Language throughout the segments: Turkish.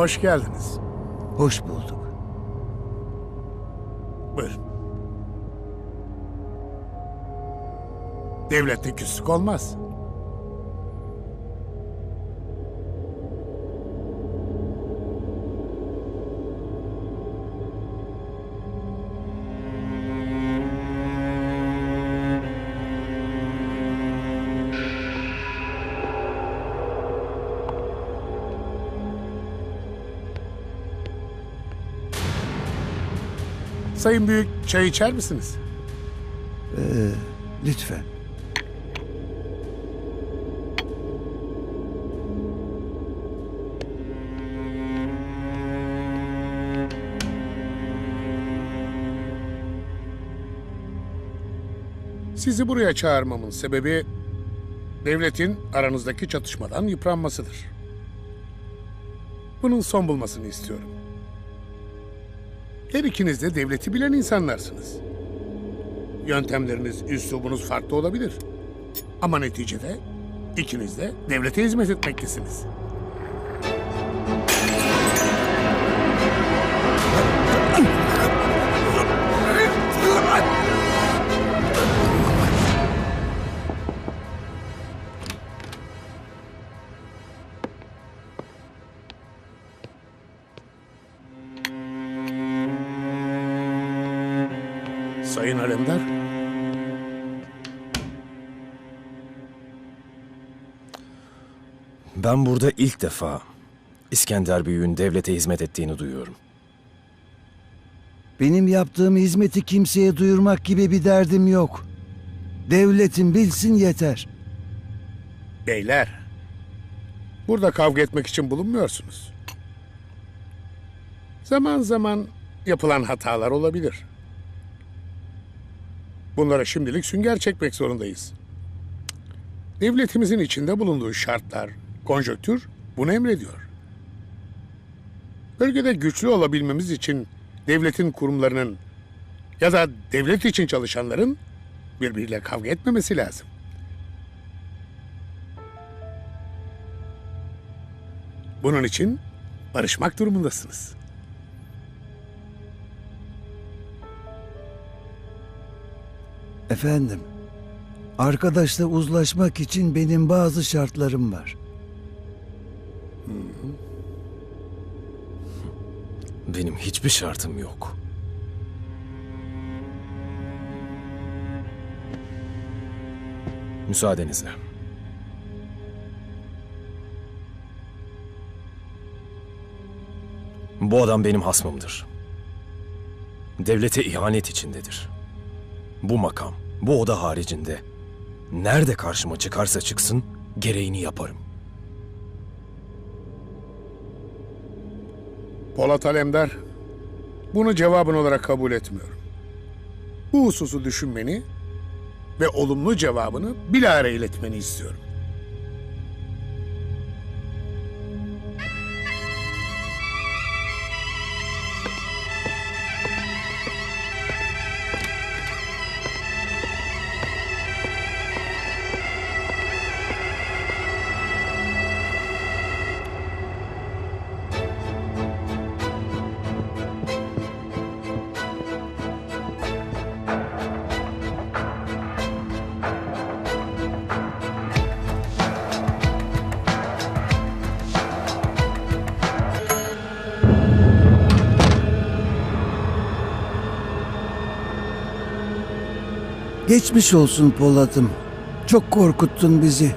Hoş geldiniz. Hoş bulduk. Buyurun. Devlette küslük olmaz. Sayın Büyük çay içer misiniz? Lütfen. Sizi buraya çağırmamın sebebi devletin aranızdaki çatışmadan yıpranmasıdır. Bunun son bulmasını istiyorum. Her ikiniz de devleti bilen insanlarsınız. Yöntemleriniz, üslubunuz farklı olabilir. Ama neticede ikiniz de devlete hizmet etmektesiniz. Ben burada ilk defa İskender Büyük'ün devlete hizmet ettiğini duyuyorum. Benim yaptığım hizmeti kimseye duyurmak gibi bir derdim yok. Devletin bilsin yeter. beyler. Burada kavga etmek için bulunmuyorsunuz. Zaman zaman yapılan hatalar olabilir. Bunlara şimdilik sünger çekmek zorundayız. Devletimizin içinde bulunduğu şartlar, konjöktür bunu emrediyor. Bölgede güçlü olabilmemiz için devletin kurumlarının ya da devlet için çalışanların birbiriyle kavga etmemesi lazım. Bunun için barışmak durumundasınız. Efendim, arkadaşla uzlaşmak için benim bazı şartlarım var. Benim hiçbir şartım yok. Müsaadenizle. Bu adam benim hasmımdır. Devlete ihanet içindedir. Bu makam, bu oda haricinde nerede karşıma çıkarsa çıksın gereğini yaparım. Polat Alemdar, bunu cevabın olarak kabul etmiyorum. Bu hususu düşünmeni ve olumlu cevabını bilahare iletmeni istiyorum. Geçmiş olsun Polat'ım. Çok korkuttun bizi.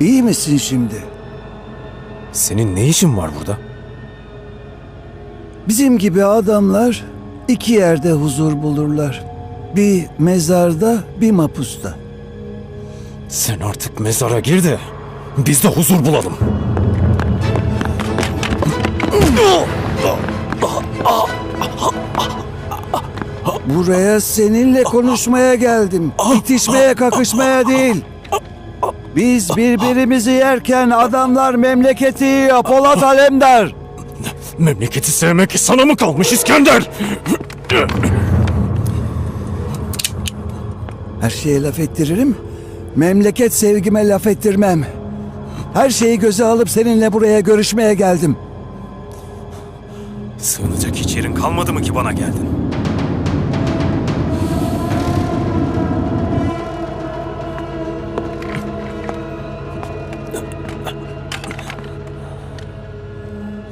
İyi misin şimdi? Senin ne işin var burada? Bizim gibi adamlar iki yerde huzur bulurlar. Bir mezarda, bir mapusta. Sen artık mezara gir de biz de huzur bulalım. Buraya seninle konuşmaya geldim. İtişmeye, kakışmaya değil. Biz birbirimizi yerken adamlar memleketi yiyor Polat Alemdar. Memleketi sevmek sana mı kalmış İskender? Her şeye laf ettiririm. Memleket sevgime laf ettirmem. Her şeyi göze alıp seninle buraya görüşmeye geldim. Sığınacak hiç yerin kalmadı mı ki bana geldin?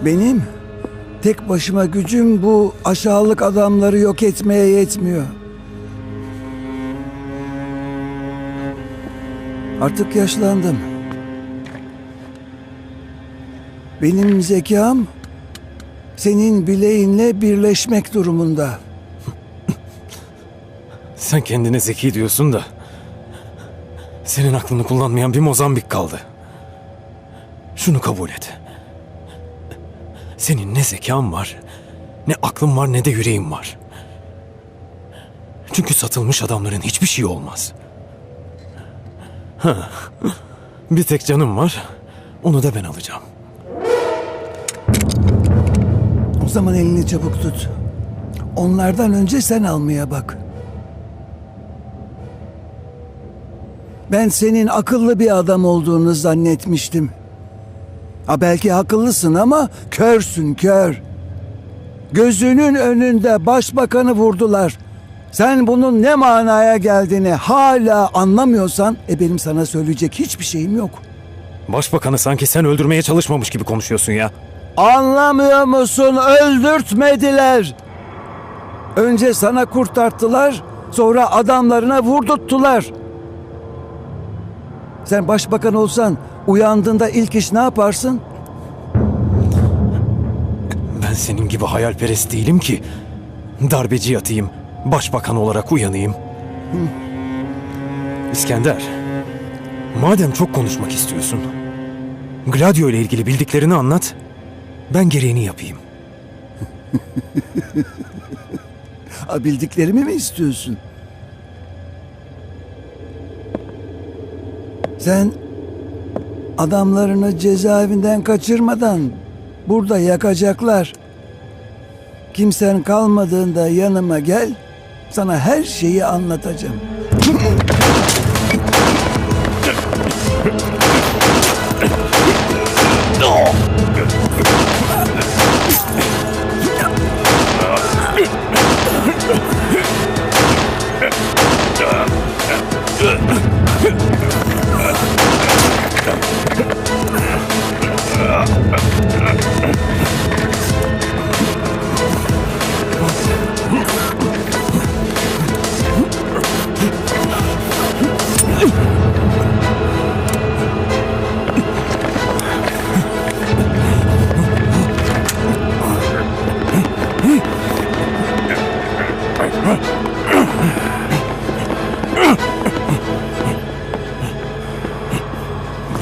Benim tek başıma gücüm bu aşağılık adamları yok etmeye yetmiyor. Artık yaşlandım. Benim zekam senin bileğinle birleşmek durumunda. Sen kendine zeki diyorsun da... Senin aklını kullanmayan bir Mozambik kaldı. Şunu kabul et. Senin ne zekan var, ne aklın var ne de yüreğin var. Çünkü satılmış adamların hiçbir şey olmaz. Ha, bir tek canım var, onu da ben alacağım. O zaman elini çabuk tut. Onlardan önce sen almaya bak. Ben senin akıllı bir adam olduğunu zannetmiştim. Ha belki akıllısın ama körsün kör. Gözünün önünde başbakanı vurdular. Sen bunun ne manaya geldiğini hala anlamıyorsan e benim sana söyleyecek hiçbir şeyim yok. Başbakanı sanki sen öldürmeye çalışmamış gibi konuşuyorsun ya. Anlamıyor musun? Öldürtmediler. Önce sana kurtarttılar, sonra adamlarına vurdurttular. Sen başbakan olsan uyandığında ilk iş ne yaparsın? Ben senin gibi hayalperest değilim ki. Darbeci yatayım, başbakan olarak uyanayım. İskender, madem çok konuşmak istiyorsun, Gladio ile ilgili bildiklerini anlat, ben gereğini yapayım. Ha, bildiklerimi mi istiyorsun? Sen adamlarını cezaevinden kaçırmadan burada yakacaklar. Kimsen kalmadığında yanıma gel, sana her şeyi anlatacağım. Ugh!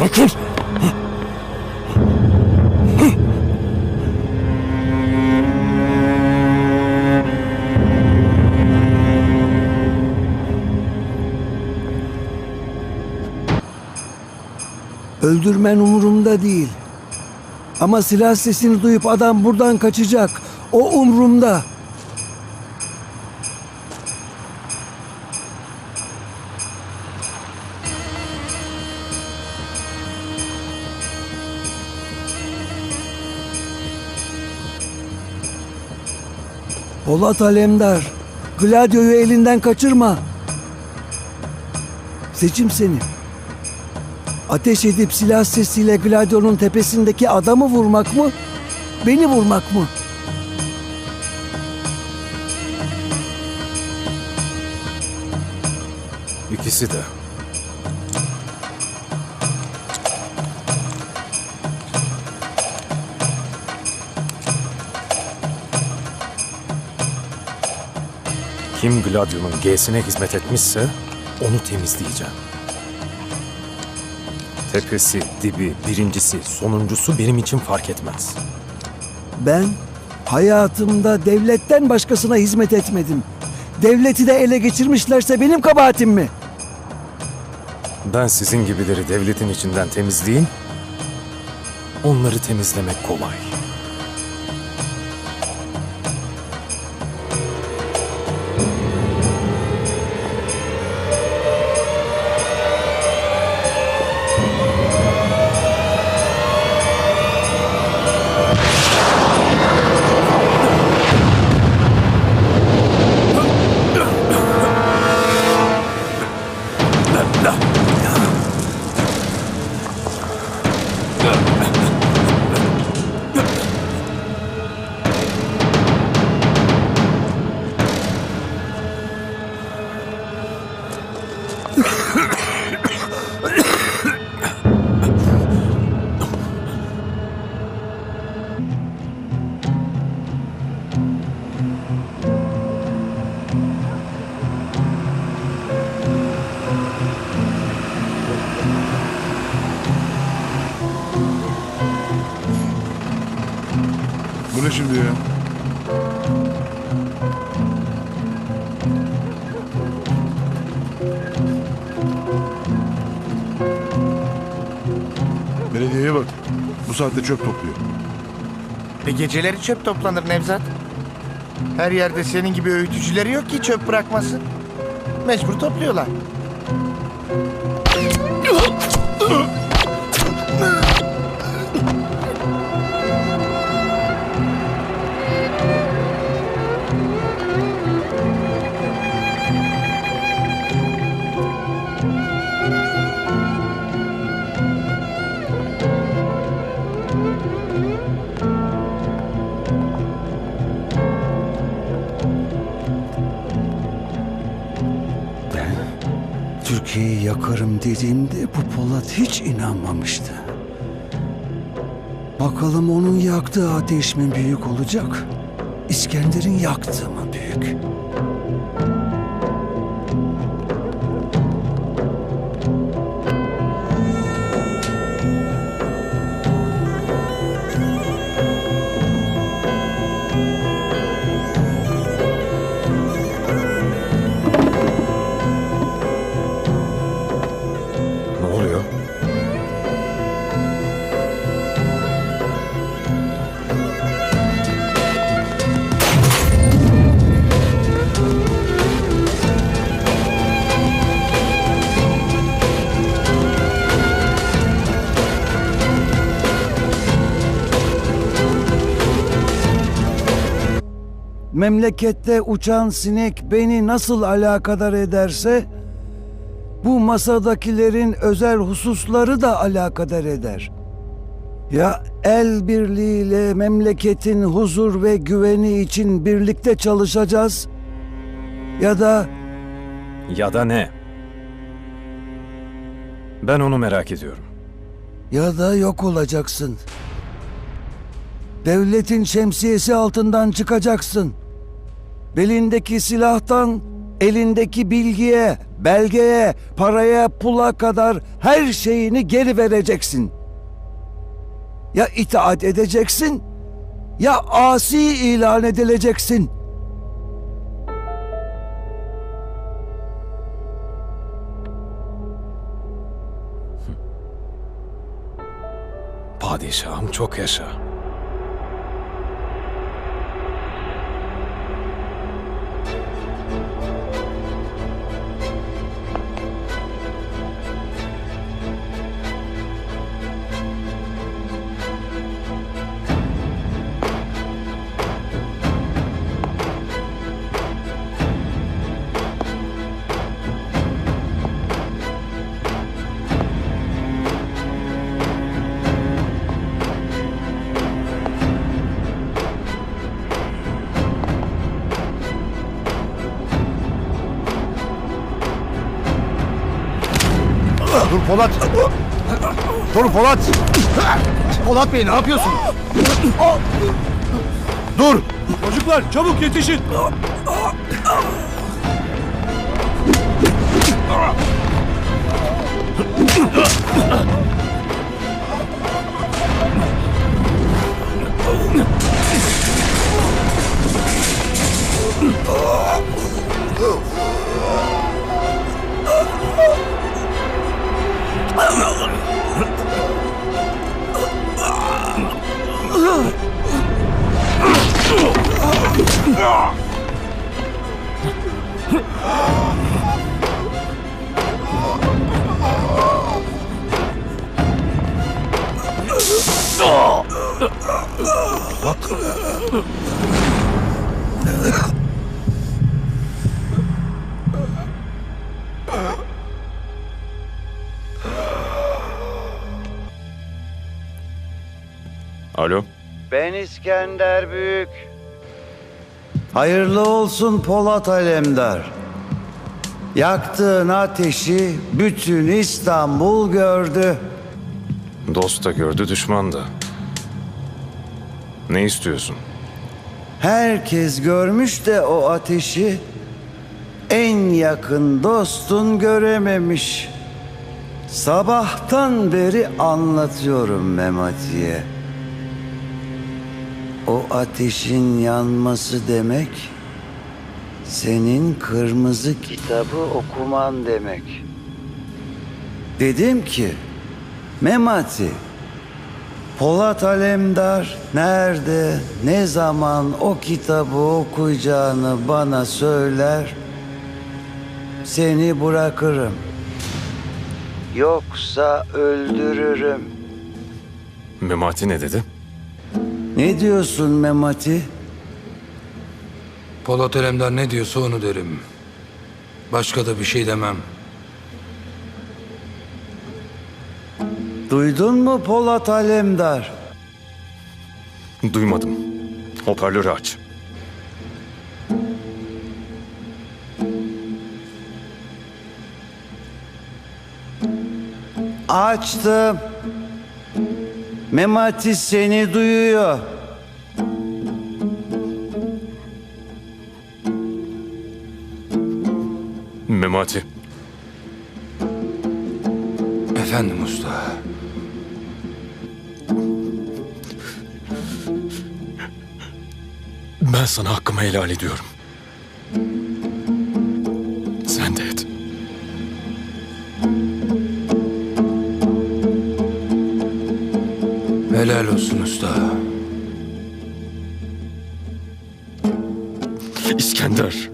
Bırakın! Öldürmen umurumda değil. Ama silah sesini duyup adam buradan kaçacak. O umrumda. Polat Alemdar, Gladio'yu elinden kaçırma. Seçim senin. Ateş edip silah sesiyle Gladio'nun tepesindeki adamı vurmak mı? Beni vurmak mı? İkisi de. Kim Gladio'nun G'sine hizmet etmişse onu temizleyeceğim. Tepesi, dibi, birincisi, sonuncusu benim için fark etmez. Ben hayatımda devletten başkasına hizmet etmedim. Devleti de ele geçirmişlerse benim kabahatim mi? Ben sizin gibileri devletin içinden temizleyeyim. Onları temizlemek kolay. Belediyeye bak. Bu saatte çöp topluyor. E geceleri çöp toplanır Nevzat. Her yerde senin gibi öğütücüleri yok ki çöp bırakmasın. Mecbur topluyorlar. İnanmamıştı. Bakalım onun yaktığı ateş mi büyük olacak? İskender'in yaktığı mı büyük? Memlekette uçan sinek beni nasıl alakadar ederse bu masadakilerin özel hususları da alakadar eder. Ya el birliğiyle memleketin huzur ve güveni için birlikte çalışacağız ya da Ya da ne? Ben onu merak ediyorum. ya da yok olacaksın. Devletin şemsiyesi altından çıkacaksın. Belindeki silahtan elindeki bilgiye, belgeye, paraya, pula kadar her şeyini geri vereceksin. Ya itaat edeceksin ya asi ilan edileceksin. Padişahım çok yaşa. Polat. Dur Polat. Polat Bey ne yapıyorsun? Dur. Çocuklar çabuk yetişin. Alo. İskender Büyük. Hayırlı olsun Polat Alemdar. Yaktığın ateşi bütün İstanbul gördü. Dost da gördü düşman da. Ne istiyorsun? Herkes görmüş de o ateşi en yakın dostun görememiş. Sabahtan beri anlatıyorum Memati'ye. O ateşin yanması demek senin kırmızı kitabı okuman demek. Dedim ki Memati Polat Alemdar nerede, ne zaman o kitabı okuyacağını bana söyler, seni bırakırım. Yoksa öldürürüm. Memati ne dedi? Ne diyorsun Memati? Polat Alemdar ne diyorsa onu derim. Başka da bir şey demem. Duydun mu Polat Alemdar? Duymadım. Hoparlörü aç. Açtım. Memati seni duyuyor. Memati. Efendim usta. Ben sana hakkımı helal ediyorum. Sen de et. Helal olsun usta. İskender.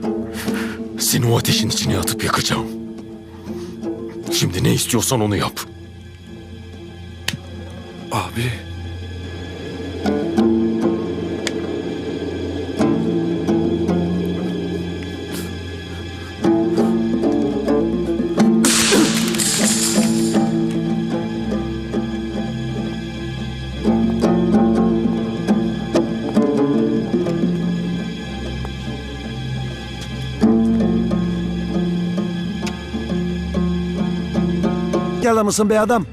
Seni o ateşin içine atıp yakacağım. Şimdi ne istiyorsan onu yap. Abi. Mısın be adam?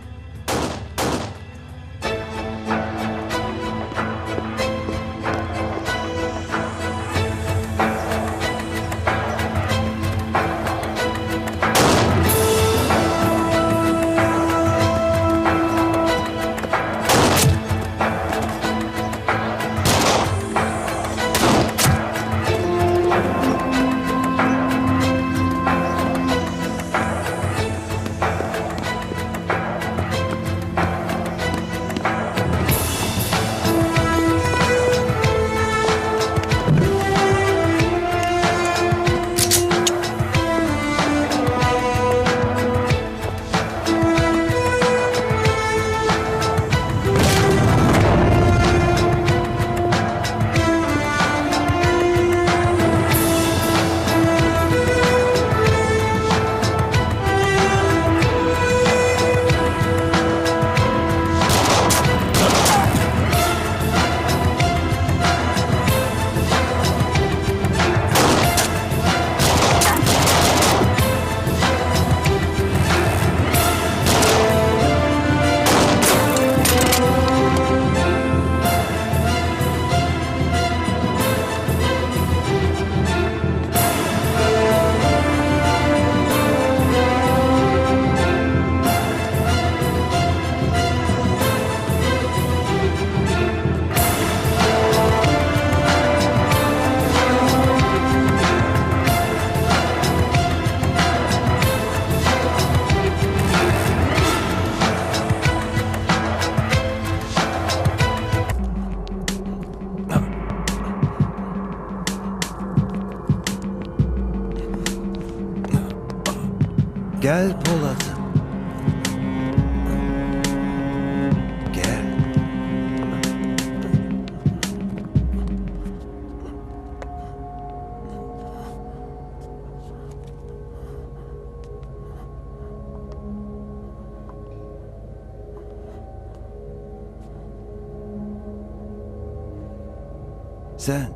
Sen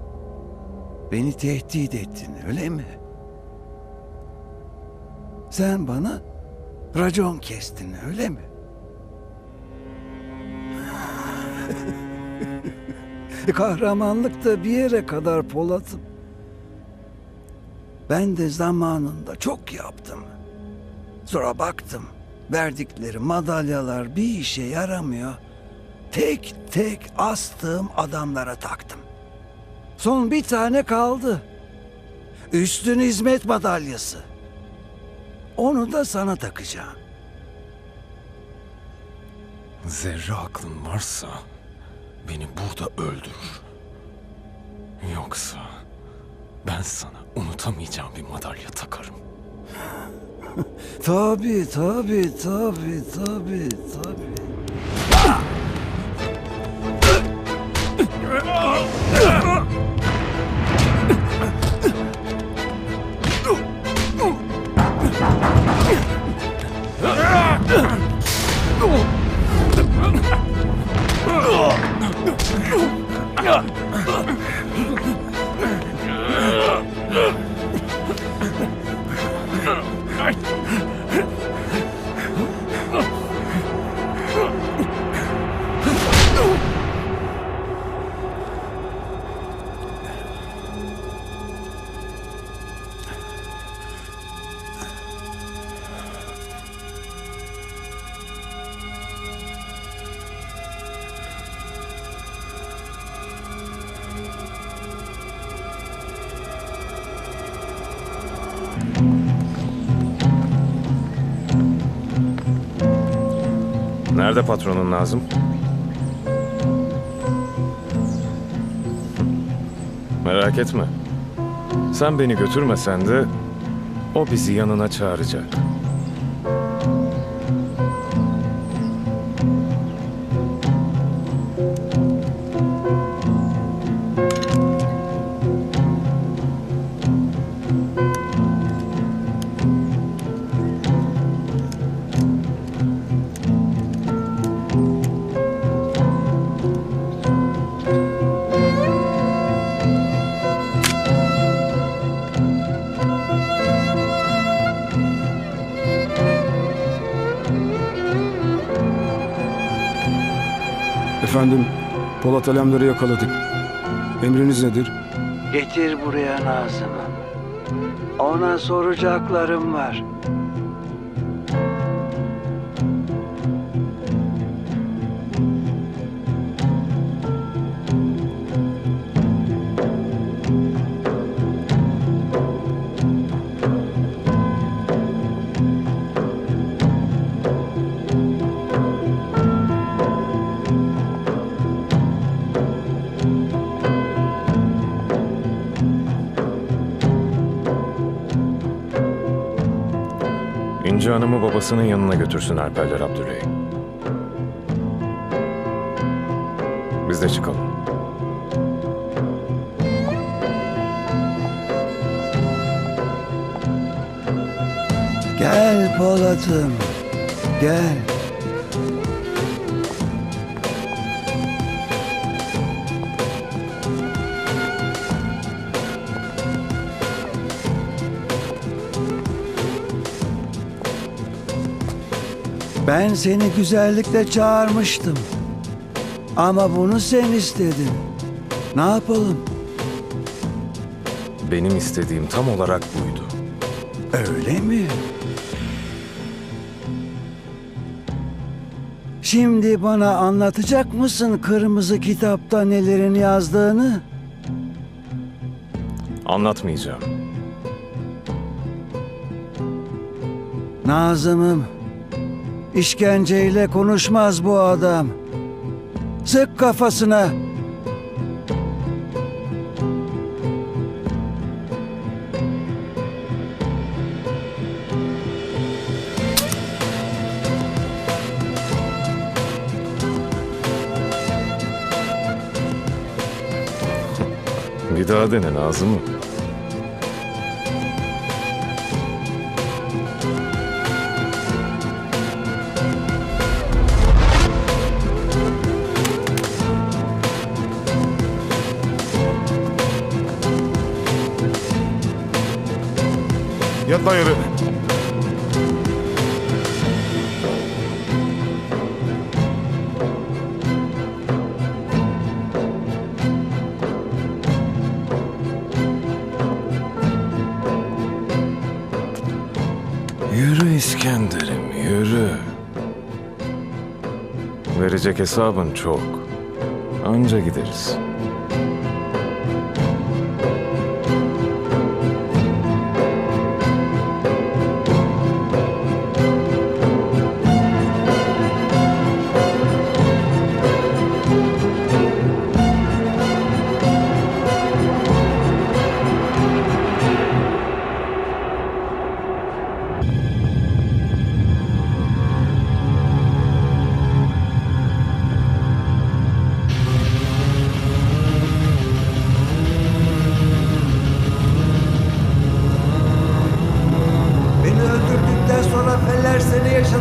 beni tehdit ettin öyle mi? Sen bana racon kestin öyle mi? Kahramanlık da bir yere kadar Polat'ım. Ben de zamanında çok yaptım. Sonra baktım verdikleri madalyalar bir işe yaramıyor. Tek tek astığım adamlara taktım. Son bir tane kaldı. Üstün hizmet madalyası. Onu da sana takacağım. Zerre aklın varsa beni burada öldürür. Yoksa ben sana unutamayacağım bir madalya takarım. Tabii, tabii, tabii, tabii, tabii. Nerede patronun Nazım? Merak etme. Sen beni götürmesen de o bizi yanına çağıracak. Efendim, Polat Alemdar'ı yakaladık. Emriniz nedir? Getir buraya Nazım'ı. Ona soracaklarım var. İnci Hanım'ı babasının yanına götürsün Alperler Abdüley. Biz de çıkalım. Gel Polat'ım, gel. Ben seni güzellikle çağırmıştım. Ama bunu sen istedin. Ne yapalım? Benim istediğim tam olarak buydu. Öyle mi? Şimdi bana anlatacak mısın kırmızı kitapta nelerin yazdığını? Anlatmayacağım. Nazım'ım, işkenceyle konuşmaz bu adam. Sık kafasına. Bir daha dene Nazım. Yat lan yere. Yürü İskender'im yürü. Verecek hesabın çok. Anca gideriz.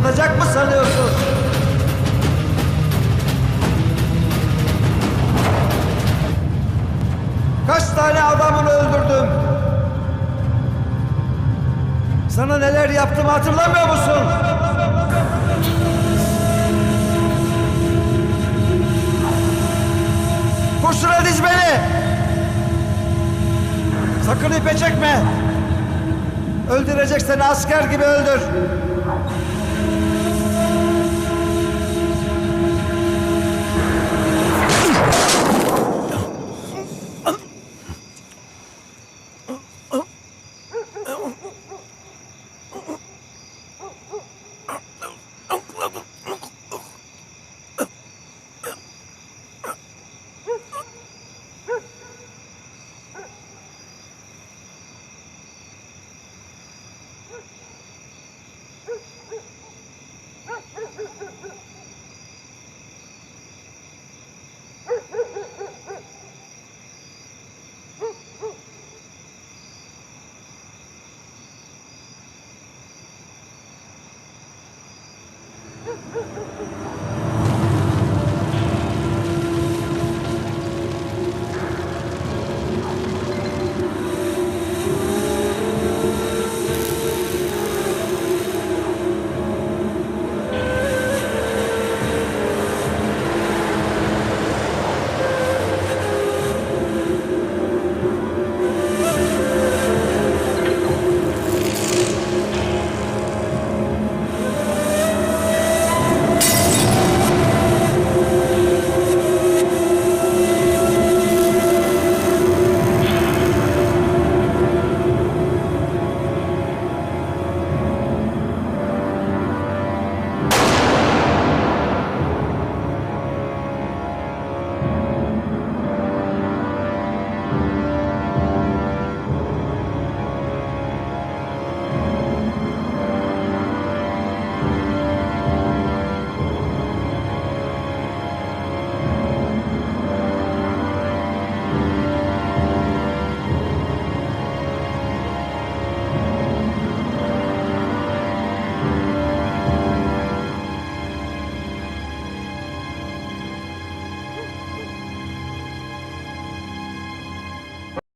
Kurtulacak mı sanıyorsun? Kaç tane adamını öldürdüm? Sana neler yaptığımı hatırlamıyor musun? Kurşuna diz beni! Sakın ipe çekme! Öldürecek asker gibi öldür!